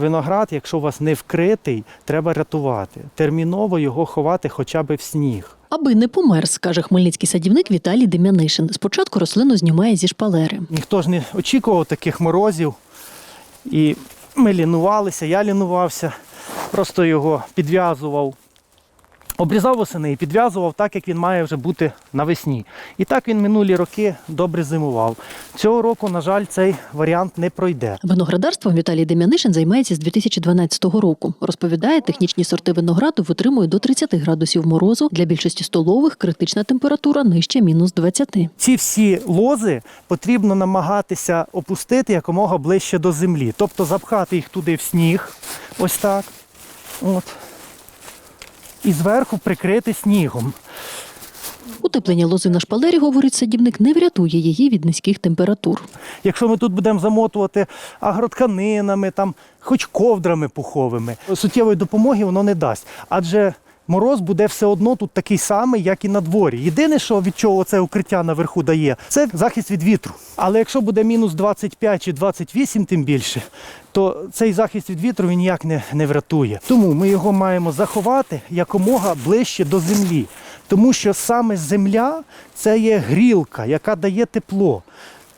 виноград, якщо у вас не вкритий, треба рятувати. Терміново його ховати хоча б в сніг. Аби не померз, каже хмельницький садівник Віталій Дем'янишин. Спочатку рослину знімає зі шпалери. Ніхто ж не очікував таких морозів. І ми лінувалися, я лінувався, просто його підв'язував. Обрізав восени і підв'язував так, як він має вже бути навесні. І так він минулі роки добре зимував. Цього року, на жаль, цей варіант не пройде. Виноградарством Віталій Дем'янишин займається з 2012 року. Розповідає, технічні сорти винограду витримують до 30 градусів морозу. Для більшості столових критична температура нижче мінус 20. Ці всі лози потрібно намагатися опустити якомога ближче до землі. Тобто запхати їх туди в сніг, ось так. От. І зверху прикрити снігом. Утеплення лози на шпалері, говорить садівник, не врятує її від низьких температур. Якщо ми тут будемо замотувати агротканинами, там, хоч ковдрами пуховими, суттєвої допомоги воно не дасть. Адже мороз буде все одно тут такий самий, як і на дворі. Єдине, що від чого це укриття наверху дає, це захист від вітру. Але якщо буде мінус 25 чи 28, тим більше, то цей захист від вітру він ніяк не, не врятує. Тому ми його маємо заховати якомога ближче до землі. Тому що саме земля це є грілка, яка дає тепло.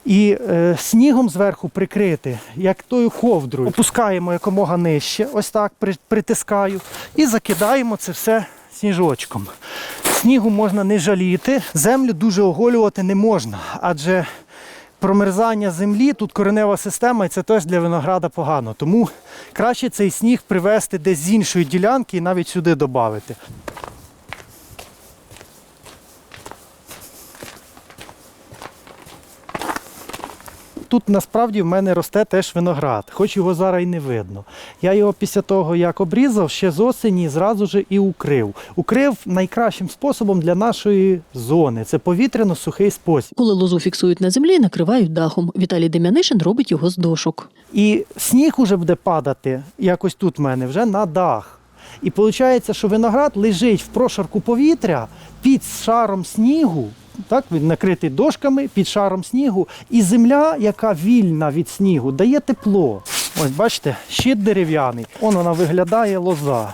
І е, снігом зверху прикрити, як тою ковдрою. Опускаємо якомога нижче, ось так при- притискаю, і закидаємо це все сніжочком. Снігу можна не жаліти, землю дуже оголювати не можна, адже промерзання землі, тут коренева система, і це теж для винограда погано. Тому краще цей сніг привезти десь з іншої ділянки і навіть сюди додати. Тут насправді в мене росте теж виноград, хоч його зараз і не видно. Я його після того, як обрізав, ще з осені зразу ж і укрив. Укрив найкращим способом для нашої зони. Це повітряно-сухий спосіб. Коли лозу фіксують на землі, накривають дахом. Віталій Дем'янишин робить його з дошок. І сніг уже буде падати, якось тут в мене, вже на дах. І виходить, що виноград лежить в прошарку повітря під шаром снігу. Так, він накритий дошками під шаром снігу, і земля, яка вільна від снігу, дає тепло. Ось бачите, щит дерев'яний, он вона виглядає лоза.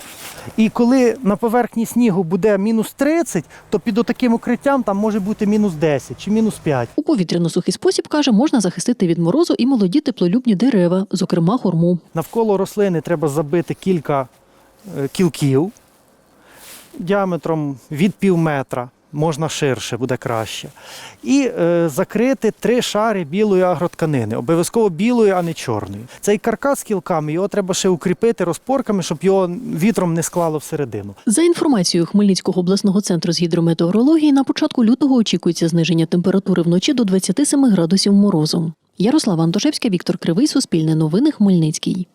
І коли на поверхні снігу буде мінус 30, то під отаким укриттям там може бути мінус 10 чи мінус 5. У повітряно-сухий спосіб, каже, можна захистити від морозу і молоді теплолюбні дерева, зокрема хурму. Навколо рослини треба забити кілька е, кілків діаметром від пів метра, можна ширше, буде краще. І е, закрити три шари білої агротканини, обов'язково білої, а не чорної. Цей каркас з кілками його треба ще укріпити розпорками, щоб його вітром не склало всередину. За інформацією Хмельницького обласного центру з гідрометеорології, на початку лютого очікується зниження температури вночі до 27 градусів морозу. Ярослава Антошевська, Віктор Кривий, Суспільне новини, Хмельницький.